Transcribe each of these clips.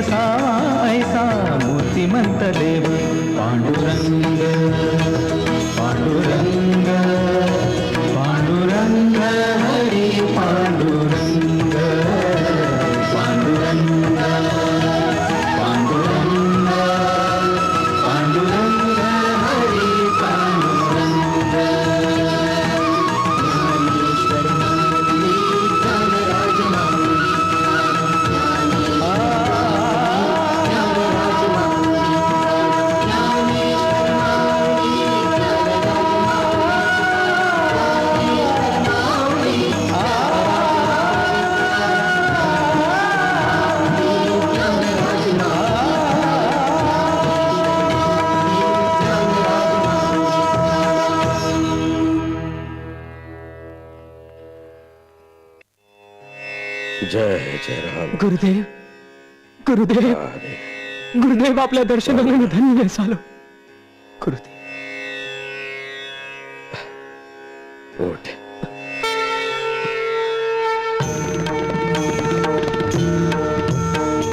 हृदय ऐसा मूर्तिमंत देव पांडुरंग। गुरुदेव गुरुदेव. गुरुदेव आपल्या दर्शनाने मी धन्य झालो. गुरुदेव. उठ.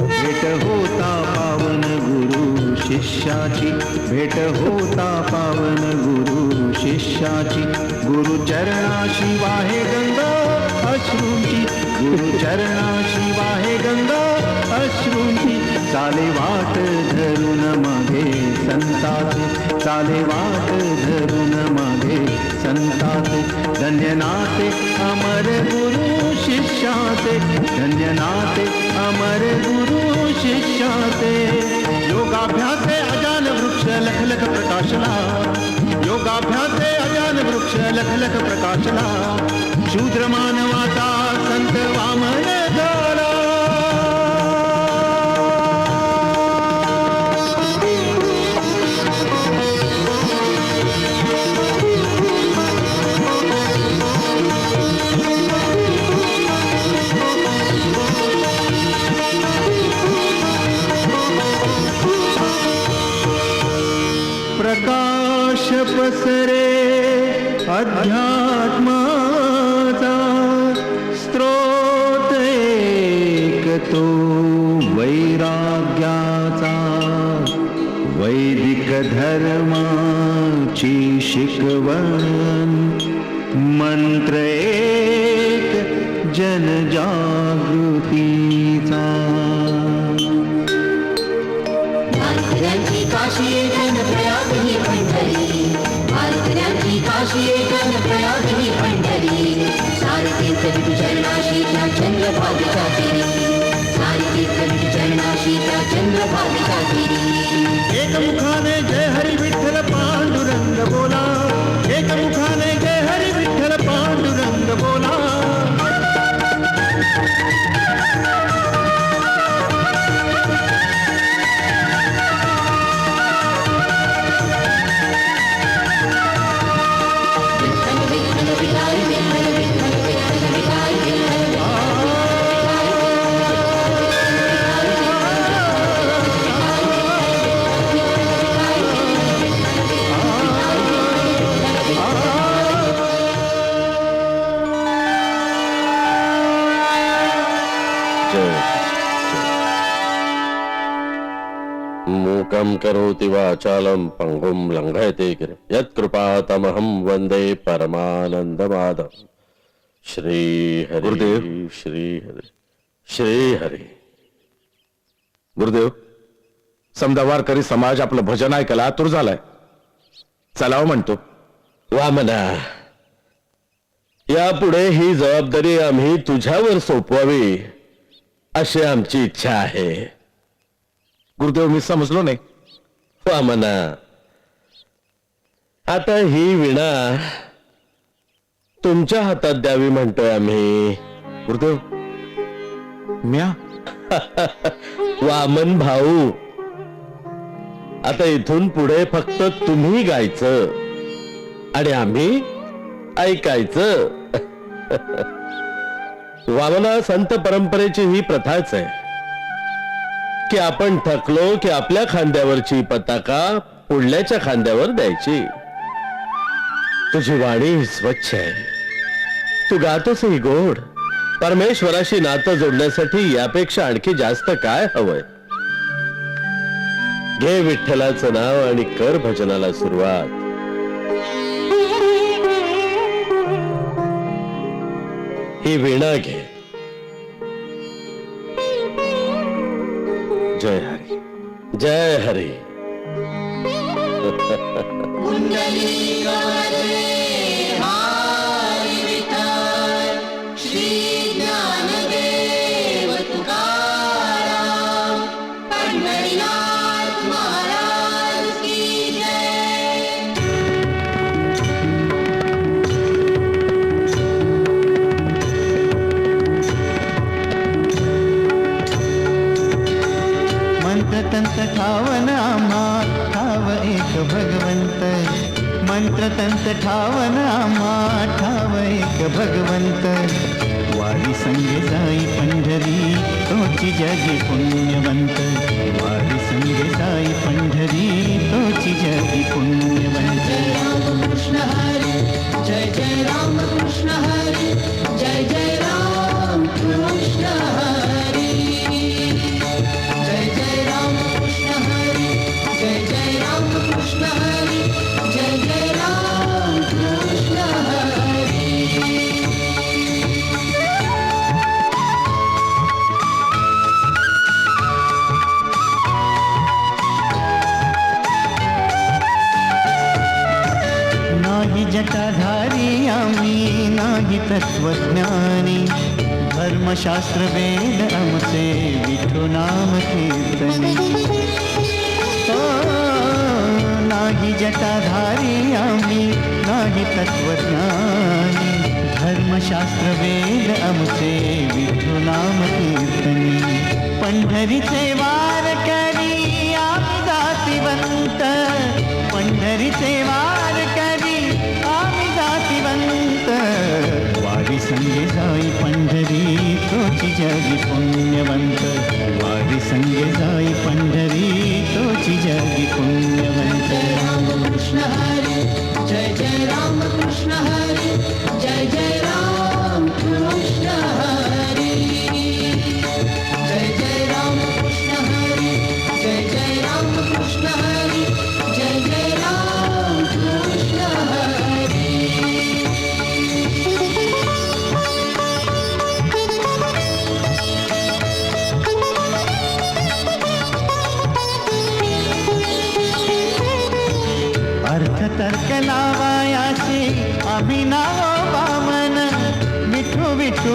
भेट होता पावन गुरु शिष्याची भेट होता पावन गुरु शिष्याची गुरु चरणाशी वाहे गंगा अश्रूंची गुरु चरणाशी वाहे गंगा अश्रूंची. चाले वाट धरून मागे संताचे चाले वाट धरून मागे संताचे धन्यनाथे अमर गुरु शिष्याते धन्यनाथे अमर गुरु शिष्याते योगाभ्यासे अजान वृक्ष लखलख प्रकाशला. योगाभ्यासे अजान वृक्ष लखलख प्रकाशला. शूद्र मानवाचा प्रकाश पसरे अध्या धर्माची शिकवण. मंत्र एक जनजागृतीचा. वारकऱ्यांची काशी जन प्रयाग ही पंढरी वारकऱ्यांची काशी जन प्रयाग ही पंढरी चरणाशी मुखाने जय हरी विठ्ठल पांडुरंग बोला. एक मुखाने जय हरी विठ्ठल पांडुरंग बोला. वाचालं पङ्गुं लङ्घयते गिरिं। यत्कृपातमहं वन्दे परमानन्दमाधव। श्रीहरि गुरुदेव. श्रीहरि श्रीहरी। गुरुदेव समजा वारकरी समाज आपलं भजन ऐकायला आतुर झालाय। चलाव म्हणतो। वामना यापुढे ही जबाबदारी आम्ही तुझ्यावर सोपवावी अशी आमची इच्छा आहे। गुरुदेव मी समजलो नाही। वामना आता ही विणा तुमच्या हातात द्यावी म्हणतोय आम्ही. गुरुदेव. म्या? वामन भाऊ. आता इथून पुढे फक्त तुम्ही गायचं. आणि आम्ही ऐकायचं. वामना संत परंपरेची ही प्रथाच आहे. की आपण थकलो की आपल्या खांद्यावरची पताका पुढल्याच्या खांद्यावर द्यायची. तुझी वाणी स्वच्छ आहे. तू गातोसही गोड. परमेश्वराशी नातं जोडण्यासाठी यापेक्षा आणखी जास्त काय हवंय? घे विठ्ठलाचं नाव आणि कर भजनाला सुरुवात. ही वीणा घे. जय हरी। जय हरी। मंत्रतंत्र ठावन आम्हा. ठाव एक भगवंत. मंत्रतंत्र ठावन आम्हा. ठाव एक भगवंत. वारी संगे जाई पंढरी. तोची जगी पुण्यवंत. वारी संगे जाई पंढरी. तोची जगी पुण्यवंत. राम कृष्ण हरी. जय जय राम कृष्ण हरी. धर्मशास्त्र वेद आमचे विठू नाम कीर्तनी। नाही जटाधारी आम्ही, नाही तत्वज्ञानी धर्मशास्त्र वेद आमचे विठू नाम कीर्तनी। पंढरीचे वार करी आम्ही जातीवंत पंढरीचे वार जगी पुण्यवंत वारी संगे जाई पंढरी तोची जगी पुण्यवंत राम कृष्ण हरी जय जय राम कृष्ण हरी जय जय राम।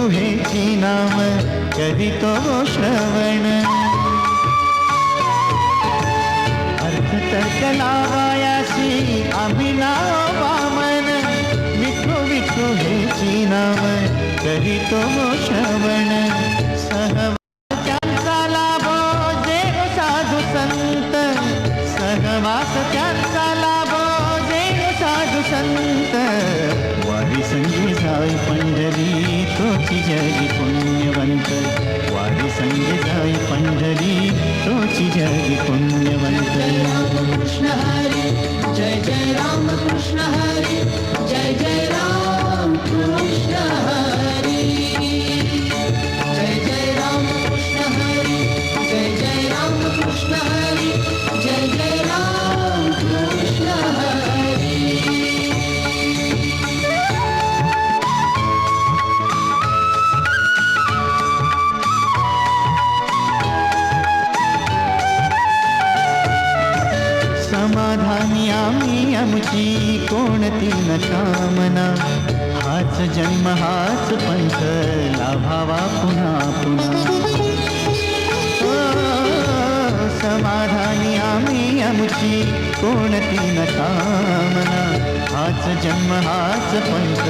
विठू विठू हेची नाम करीतो श्रवण। अर्थ तर्क लावायासी आम्ही नाव वामन विठू विठू हेची नाम करीतो श्रवण। सहवाच्यांचा लाभो देव साधू संत। सहवास त्यांचा लाभो देव साधू संत। वारी संगीत जाय पंढरी तोची जगी पुण्यवंत. वारी संग जाय पंढरी तोची जगी पुण्यवंत. राम कृष्ण हरी जय जय राम कृष्ण हरी. जय जय राम. आमची कोणती न कामना? हाच जन्म हाच पंथ लाभावा पुन्हा पुन्हा. समाधानी आम्ही आमची कोणती न कामना? हाच जन्म हाच पंथ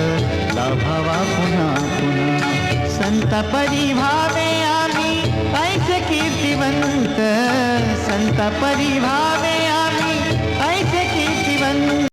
लाभावा पुन्हा पुन्हा. संत परिभावे आम्ही ऐसे कीर्तिवंत. संत परिभावे